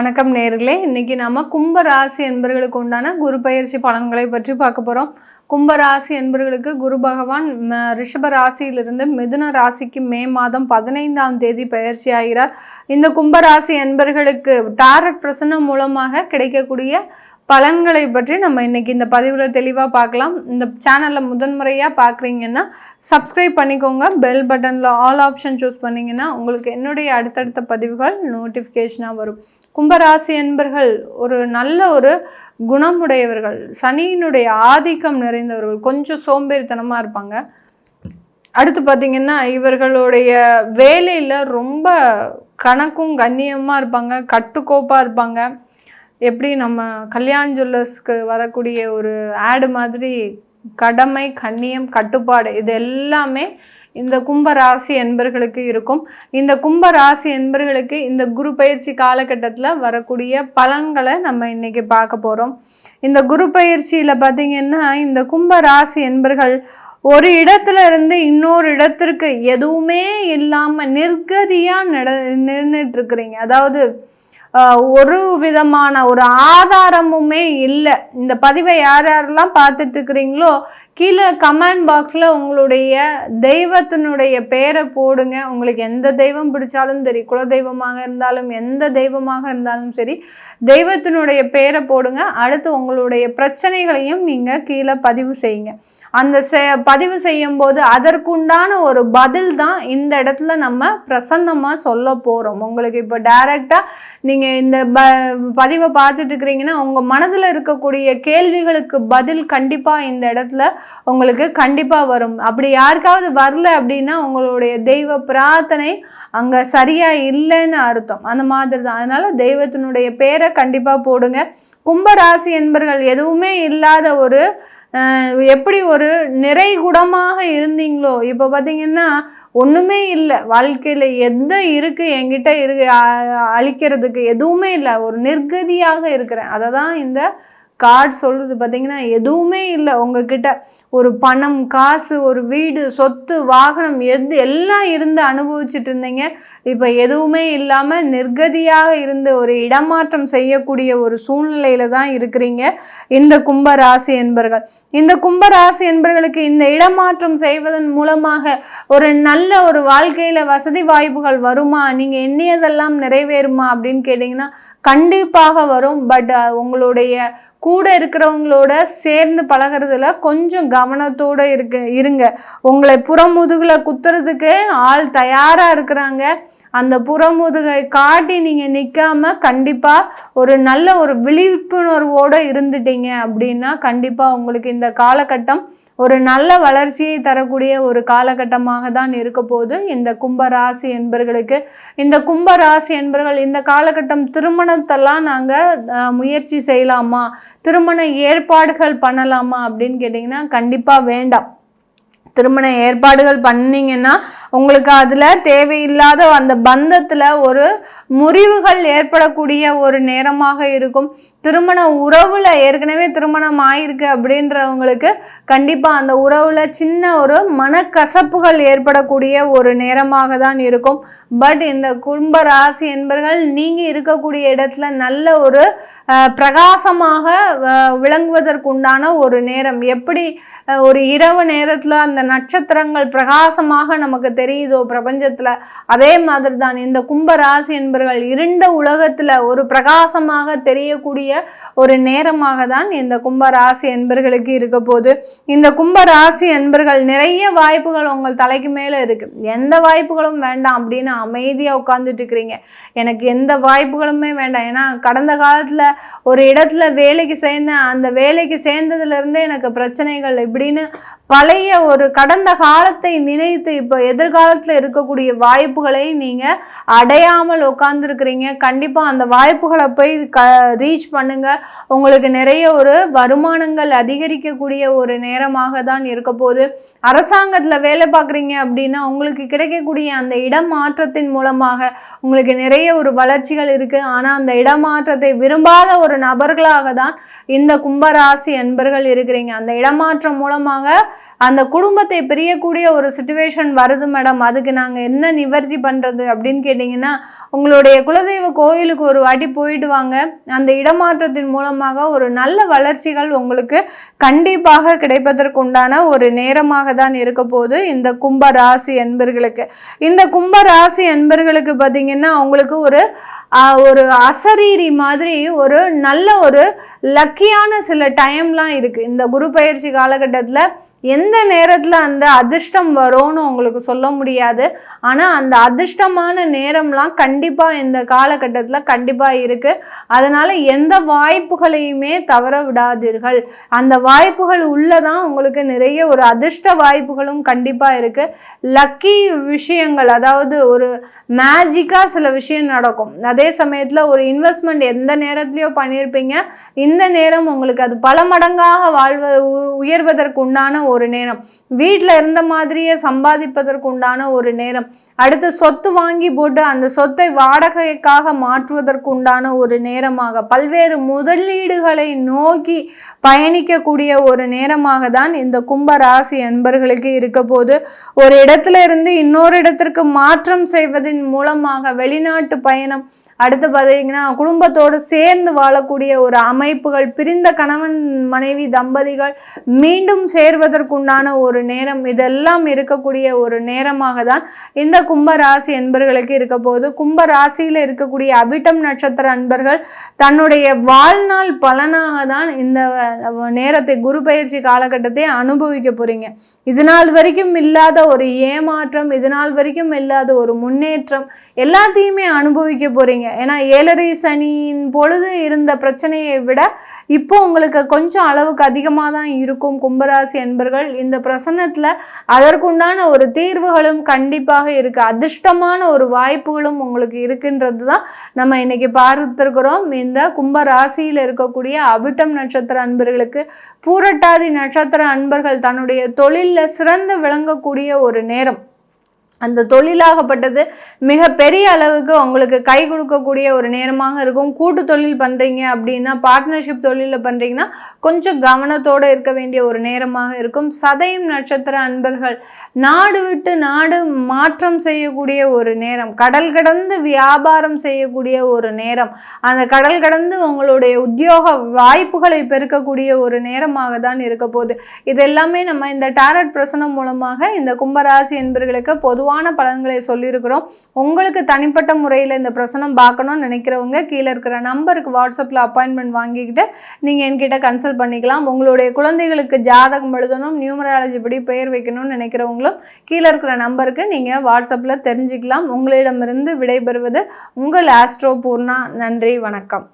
வணக்கம் நேர்களே. இன்னைக்கு நாம கும்ப ராசி என்பர்களுக்கு உண்டான குரு பயிற்சி பலன்களை பற்றி பார்க்க போகிறோம் கும்ப ராசி என்பர்களுக்கு குரு பகவான் ரிஷப ராசியிலிருந்து மிதுன ராசிக்கு மே மாதம் பதினைந்தாம் தேதி பயிற்சி ஆகிறார். இந்த கும்ப ராசி என்பர்களுக்கு டாரட் பிரசன்னம் மூலமாக கிடைக்கக்கூடிய பலன்களை பற்றி நம்ம இன்றைக்கி இந்த பதிவில் தெளிவாக பார்க்கலாம். இந்த சேனலில் முதன்முறையாக பார்க்குறீங்கன்னா சப்ஸ்கிரைப் பண்ணிக்கோங்க. பெல் பட்டனில் ஆல் ஆப்ஷன் சூஸ் பண்ணிங்கன்னா உங்களுக்கு என்னுடைய அடுத்தடுத்த பதிவுகள் நோட்டிஃபிகேஷனாக வரும். கும்பராசி என்பர்கள் ஒரு நல்ல ஒரு குணமுடையவர்கள் சனியினுடைய ஆதிக்கம் நிறைந்தவர்கள் கொஞ்சம் சோம்பேறித்தனமாக இருப்பாங்க. அடுத்து பார்த்தீங்கன்னா இவர்களுடைய வேலையில் ரொம்ப கணக்கும் கண்ணியமாக இருப்பாங்க கட்டுக்கோப்பாக இருப்பாங்க. எப்படி நம்ம கல்யாண் ஜுவல்லர்ஸ்க்கு வரக்கூடிய ஒரு ஆடு மாதிரி கடமை கண்ணியம் கட்டுப்பாடு இது எல்லாமே இந்த கும்ப ராசி என்பர்களுக்கு இருக்கும். இந்த கும்ப ராசி என்பர்களுக்கு இந்த குரு பயிற்சி காலகட்டத்தில் வரக்கூடிய பலன்களை நம்ம இன்றைக்கி பார்க்க போகிறோம் இந்த குரு பயிற்சியில் பார்த்தீங்கன்னா இந்த கும்ப ராசி என்பர்கள் ஒரு இடத்துல இருந்து இன்னொரு இடத்திற்கு எதுவுமே இல்லாமல் நிர்கதியாக நட நின்றுட்டுருக்குறீங்க அதாவது ஒரு விதமான ஒரு ஆதாரமுமே இல்லை. இந்த பதிவை யார் யாரெல்லாம் பார்த்துட்டு இருக்கிறீங்களோ கீழே கமெண்ட் பாக்ஸில் உங்களுடைய தெய்வத்தினுடைய பேரை போடுங்க. உங்களுக்கு எந்த தெய்வம் பிடிச்சாலும் சரி குல தெய்வமாக இருந்தாலும் எந்த தெய்வமாக இருந்தாலும் சரி தெய்வத்தினுடைய பேரை போடுங்க. அடுத்து உங்களுடைய பிரச்சனைகளையும் நீங்கள் கீழே பதிவு செய்யுங்க. அந்த செ பதிவு செய்யும் போது அதற்குண்டான ஒரு பதில் தான் இந்த இடத்துல நம்ம பிரசன்னமாக சொல்ல போகிறோம் உங்களுக்கு இப்போ டைரெக்டாக நீங்கள் இந்த ப பதிவை பார்த்துட்டு இருக்கிறீங்கன்னா உங்கள் மனதில் இருக்கக்கூடிய கேள்விகளுக்கு பதில் கண்டிப்பாக இந்த இடத்துல உங்களுக்கு கண்டிப்பாக வரும். அப்படி யாருக்காவது வரல அப்படின்னா உங்களுடைய தெய்வ பிரார்த்தனை அங்கே சரியாக இல்லைன்னு அர்த்தம். அந்த மாதிரி தான் அதனால் தெய்வத்தினுடைய பேரை கண்டிப்பாக போடுங்க. கும்பராசி என்பர்கள் எதுவுமே இல்லாத ஒரு அஹ், எப்படி ஒரு நிறைகுடமாக இருந்தீங்களோ இப்போ பார்த்தீங்கன்னா ஒன்றுமே இல்லை. வாழ்க்கையில் எந்த இருக்குது என்கிட்ட இருக்கு அழிக்கிறதுக்கு எதுவுமே இல்லை. ஒரு நிர்கதியாக இருக்கிறேன். அதை தான் இந்த கார்டு சொல்லுது பார்த்தீங்கன்னா எதுவுமே இல்லை. உங்ககிட்ட ஒரு பணம் காசு ஒரு வீடு சொத்து வாகனம் எது எல்லாம் இருந்து அனுபவிச்சுட்டு இருந்தீங்க. இப்போ எதுவுமே இல்லாமல் நிர்கதியாக இருந்து ஒரு இடமாற்றம் செய்யக்கூடிய ஒரு சூழ்நிலையில தான் இருக்கிறீங்க. இந்த கும்பராசி என்பர்கள். இந்த கும்பராசி என்பர்களுக்கு இந்த இடமாற்றம் செய்வதன் மூலமாக ஒரு நல்ல ஒரு வாழ்க்கையில் வசதி வாய்ப்புகள் வருமா? நீங்கள் எண்ணியதெல்லாம் நிறைவேறுமா அப்படின்னு கேட்டிங்கன்னா கண்டிப்பாக வரும். பட் உங்களுடைய கூட இருக்கிறவங்களோட சேர்ந்து பழகிறதுல கொஞ்சம் கவனத்தோட இருக்கு இருங்க. உங்களை புறமுதுகில் குத்துறதுக்கு ஆள் தயாராக இருக்கிறாங்க. அந்த புறமுதுகை காட்டி நீங்கள் நிற்காமல் கண்டிப்பாக ஒரு நல்ல ஒரு விழிப்புணர்வோடு இருந்துட்டீங்க அப்படின்னா கண்டிப்பாக உங்களுக்கு இந்த காலகட்டம் ஒரு நல்ல வளர்ச்சியை தரக்கூடிய ஒரு காலகட்டமாக தான் இருக்க போது இந்த கும்பராசி என்பர்களுக்கு. இந்த கும்பராசி என்பர்கள் இந்த காலகட்டம் திருமணத்தெல்லாம் நாங்கள் முயற்சி செய்யலாமா? திருமண ஏற்பாடுகள் பண்ணலாமா அப்படின்னு கேட்டிங்கன்னா கண்டிப்பாக வேண்டாம். திருமண ஏற்பாடுகள் பண்ணிங்கன்னா உங்களுக்கு அதில் தேவையில்லாத அந்த பந்தத்தில் ஒரு முறிவுகள் ஏற்படக்கூடிய ஒரு நேரமாக இருக்கும். திருமண உறவில் ஏற்கனவே திருமணம் ஆயிருக்கு அப்படின்றவங்களுக்கு கண்டிப்பாக அந்த உறவில் சின்ன ஒரு மனக்கசப்புகள் ஏற்படக்கூடிய ஒரு நேரமாக தான் இருக்கும். பட் இந்த குடும்ப ராசி என்பர்கள் நீங்கள் இருக்கக்கூடிய இடத்துல நல்ல ஒரு பிரகாசமாக விளங்குவதற்குண்டான ஒரு நேரம். எப்படி ஒரு இரவு நேரத்தில் அந்த நட்சத்திரங்கள் பிரகாசமாக நமக்கு தெரியுதோ பிரபஞ்சத்தில்? அதே மாதிரி தான் இந்த கும்ப ராசி என்பர்கள் இருண்ட உலகத்தில் ஒரு பிரகாசமாக தெரியக்கூடிய ஒரு நேரமாக தான் இந்த கும்ப ராசி என்பர்களுக்கு இருக்க போது இந்த கும்ப ராசி என்பர்கள் நிறைய வாய்ப்புகள் உங்கள் தலைக்கு மேலே இருக்குது எந்த வாய்ப்புகளும் வேண்டாம் அப்படின்னு அமைதியாக உட்காந்துட்டு இருக்கிறீங்க. எனக்கு எந்த வாய்ப்புகளுமே வேண்டாம். ஏன்னா கடந்த காலத்தில் ஒரு இடத்துல வேலைக்கு சேர்ந்தேன். அந்த வேலைக்கு சேர்ந்ததுலேருந்தே எனக்கு பிரச்சனைகள் இப்படின்னு பழைய ஒரு கடந்த காலத்தை நினைத்து இப்போ எதிர்காலத்தில் இருக்கக்கூடிய வாய்ப்புகளை நீங்கள் அடையாமல் உட்காந்துருக்கிறீங்க கண்டிப்பாக அந்த வாய்ப்புகளை போய் க ரீச் பண்ணுங்கள் உங்களுக்கு நிறைய ஒரு வருமானங்கள் அதிகரிக்கக்கூடிய ஒரு நேரமாக தான் இருக்க போகுது. அரசாங்கத்தில் வேலை பார்க்குறீங்க அப்படின்னா உங்களுக்கு கிடைக்கக்கூடிய அந்த இடமாற்றத்தின் மூலமாக உங்களுக்கு நிறைய ஒரு வளர்ச்சிகள் இருக்குது ஆனால் அந்த இடமாற்றத்தை விரும்பாத ஒரு நபர்களாக தான் இந்த கும்பராசி அன்பர்கள் இருக்கிறீங்க. அந்த இடமாற்றம் மூலமாக அந்த குடும்ப குடும்பத்தை பிரியக்கூடிய ஒரு சுச்சுவேஷன் வருது மேடம் அதுக்கு நாங்கள் என்ன நிவர்த்தி பண்ணுறது அப்படின்னு கேட்டிங்கன்னா உங்களுடைய குலதெய்வ கோயிலுக்கு ஒரு வாட்டி போயிட்டு வாங்க. அந்த இடமாற்றத்தின் மூலமாக ஒரு நல்ல வளர்ச்சிகள் உங்களுக்கு கண்டிப்பாக கிடைப்பதற்குண்டான ஒரு நேரமாக தான் இருக்க போது இந்த கும்ப ராசி என்பர்களுக்கு. இந்த கும்ப ராசி என்பர்களுக்கு பார்த்தீங்கன்னா அவங்களுக்கு ஒரு ஒரு அசரீரி மாதிரி ஒரு நல்ல ஒரு லக்கியான சில டைம்லாம் இருக்குது இந்த குரு பயிற்சி காலகட்டத்தில் எந்த நேரத்தில் அந்த அதிர்ஷ்டம் வரும்னு உங்களுக்கு சொல்ல முடியாது. ஆனால் அந்த அதிர்ஷ்டமான நேரம்லாம் கண்டிப்பாக இந்த காலகட்டத்தில் கண்டிப்பாக இருக்குது அதனால் எந்த வாய்ப்புகளையுமே தவற விடாதீர்கள். அந்த வாய்ப்புகள் உள்ளே தான் உங்களுக்கு நிறைய ஒரு அதிர்ஷ்ட வாய்ப்புகளும் கண்டிப்பாக இருக்குது லக்கி விஷயங்கள் அதாவது ஒரு மேஜிக்காக சில விஷயம் நடக்கும். அது அதே சமயத்தில் ஒரு இன்வெஸ்ட்மெண்ட் எந்த நேரத்துலையோ பண்ணியிருப்பீங்க இந்த நேரம் உங்களுக்கு அது பல மடங்காக வாழ்வ உயர்வதற்கு உண்டான ஒரு நேரம். வீட்டில் இருந்த மாதிரியே சம்பாதிப்பதற்கு உண்டான ஒரு நேரம். அடுத்து சொத்து வாங்கி போட்டு அந்த சொத்தை வாடகைக்காக மாற்றுவதற்கு உண்டான ஒரு நேரமாக பல்வேறு முதலீடுகளை நோக்கி பயணிக்கக்கூடிய ஒரு நேரமாக தான் இந்த கும்ப ராசி அன்பர்களுக்கு இருக்க போது. ஒரு இடத்துல இருந்து இன்னொரு இடத்திற்கு மாற்றம் செய்வதன் மூலமாக வெளிநாட்டு பயணம் அடுத்து பார்த்தீங்கன்னா குடும்பத்தோடு சேர்ந்து வாழக்கூடிய ஒரு அமைப்புகள் பிரிந்த கணவன் மனைவி தம்பதிகள் மீண்டும் சேர்வதற்குண்டான ஒரு நேரம் இதெல்லாம் இருக்கக்கூடிய ஒரு நேரமாக தான் இந்த கும்ப ராசி என்பர்களுக்கு இருக்க போது கும்ப ராசியில் இருக்கக்கூடிய அபிட்டம் நட்சத்திர அன்பர்கள் தன்னுடைய வாழ்நாள் பலனாக தான் இந்த நேரத்தை குரு பயிற்சி காலகட்டத்தை அனுபவிக்க போறீங்க. இது நாள் வரைக்கும் இல்லாத ஒரு ஏமாற்றம் இது நாள் வரைக்கும் இல்லாத ஒரு முன்னேற்றம் எல்லாத்தையுமே அனுபவிக்க போறீங்க. ஏன்னா ஏழரை சனியின் பொழுது இருந்த பிரச்சனையை விட இப்போ உங்களுக்கு கொஞ்சம் அளவுக்கு அதிகமாக தான் இருக்கும் கும்பராசி என்பர்கள். இந்த பிரசன்னத்தில் அதற்குண்டான ஒரு தீர்வுகளும் கண்டிப்பாக இருக்குது அதிர்ஷ்டமான ஒரு வாய்ப்புகளும் உங்களுக்கு இருக்குன்றது தான் நம்ம இன்னைக்கு பார்த்துருக்குறோம். இந்த கும்பராசியில் இருக்கக்கூடிய அவிட்டம் நட்சத்திர அன்பர்களுக்கு பூரட்டாதி நட்சத்திர அன்பர்கள் தன்னுடைய தொழிலில் சிறந்து விளங்கக்கூடிய ஒரு நேரம். அந்த தொழிலாகப்பட்டது மிக பெரிய அளவுக்கு உங்களுக்கு கை கொடுக்கக்கூடிய ஒரு நேரமாக இருக்கும். கூட்டு தொழில் பண்ணுறீங்க அப்படின்னா பார்ட்னர்ஷிப் தொழிலில் பண்ணுறீங்கன்னா கொஞ்சம் கவனத்தோடு இருக்க வேண்டிய ஒரு நேரமாக இருக்கும். சதயம் நட்சத்திர அன்பர்கள் நாடு விட்டு நாடு மாற்றம் செய்யக்கூடிய ஒரு நேரம் கடல் கடந்து வியாபாரம் செய்யக்கூடிய ஒரு நேரம் அந்த கடல் கடந்து உங்களுடைய உத்தியோக வாய்ப்புகளை பெருக்கக்கூடிய ஒரு நேரமாக தான் இருக்க போகுது. இது எல்லாமே நம்ம இந்த டேரட் பிரசனம் மூலமாக இந்த கும்பராசி என்பர்களுக்கு பொதுவாக பொதுவான பலன்களை சொல்லியிருக்கிறோம். உங்களுக்கு தனிப்பட்ட முறையில் இந்த பிரசனம் பார்க்கணும்னு நினைக்கிறவங்க கீழே இருக்கிற நம்பருக்கு வாட்ஸ்அப்பில் அப்பாயின்மெண்ட் வாங்கிக்கிட்டு நீங்கள் என்கிட்ட கன்சல்ட் பண்ணிக்கலாம். உங்களுடைய குழந்தைகளுக்கு ஜாதகம் எழுதணும் நியூமராலஜி படி பெயர் வைக்கணும்னு நினைக்கிறவங்களும் கீழே இருக்கிற நம்பருக்கு நீங்கள் வாட்ஸ்அப்பில் தெரிஞ்சுக்கலாம். உங்களிடமிருந்து விடைபெறுவது உங்கள் ஆஸ்ட்ரோ பூர்ணா நன்றி வணக்கம்.